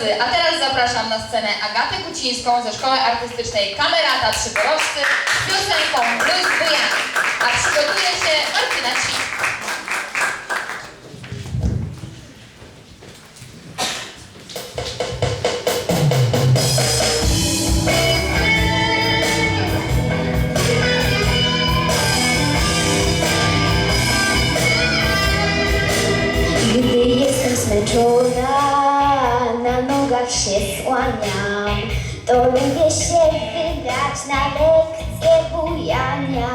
A teraz zapraszam na scenę Agatę Kucińską ze Szkoły Artystycznej Kamerata Przyborowscy z piosenką Blues się słaniam, to lubię się wybrać na lekcję bujania.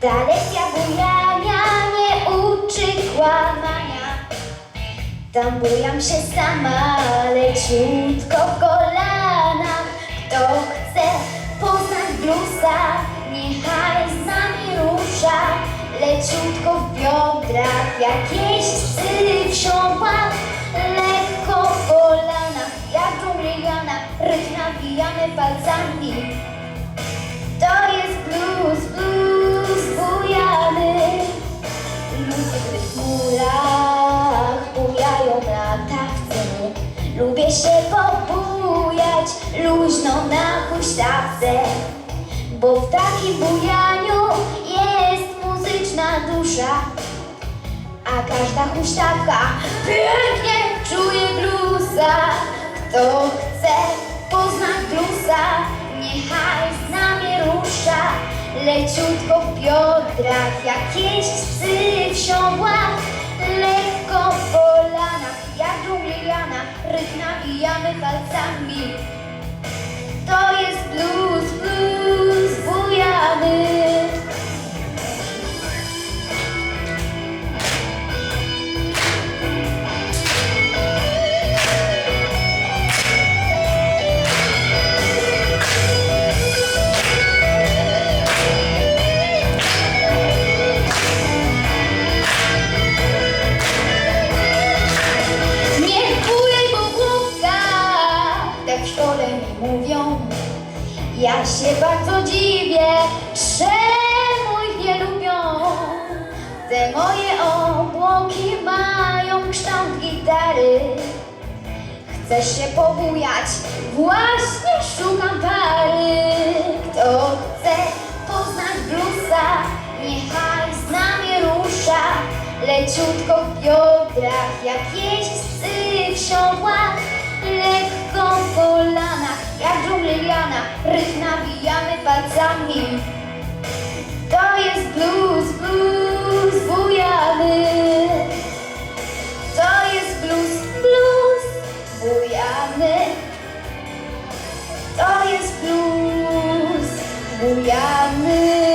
Ta lekcja bujania nie uczy kłamania. Tam bujam się sama, leciutko w kolanach. Kto chce poznać bluesa, niechaj z nami rusza. Leciutko w biodrach, jakieś psy rytm nawijany palcami. To jest blues, blues bujany. Ludzie w chmurach bujają na tachce. Lubię się pobujać luźno na huśtawce. Bo w takim bujaniu jest muzyczna dusza. A każda huśtawka pięknie czuje bluesa. Kto chce poznać bluesa, niechaj z nami rusza. Leciutko w biodrach, jakieś psy wsiądła. Lekko w kolanach, jak dżungliana, rytm nawijamy palcami. To jest blues, blues Ja się bardzo dziwię, czemu ich nie lubią. Te moje obłoki mają kształt gitary. Chcę się pobujać, właśnie szukam pary. Kto chce poznać bluesa, niechaj z nami rusza. Leciutko w biodrach, jakieś psy wsiądła. Nawijamy palcami. To jest blues, blues bujany. To jest blues, blues bujany. To jest blues bujany.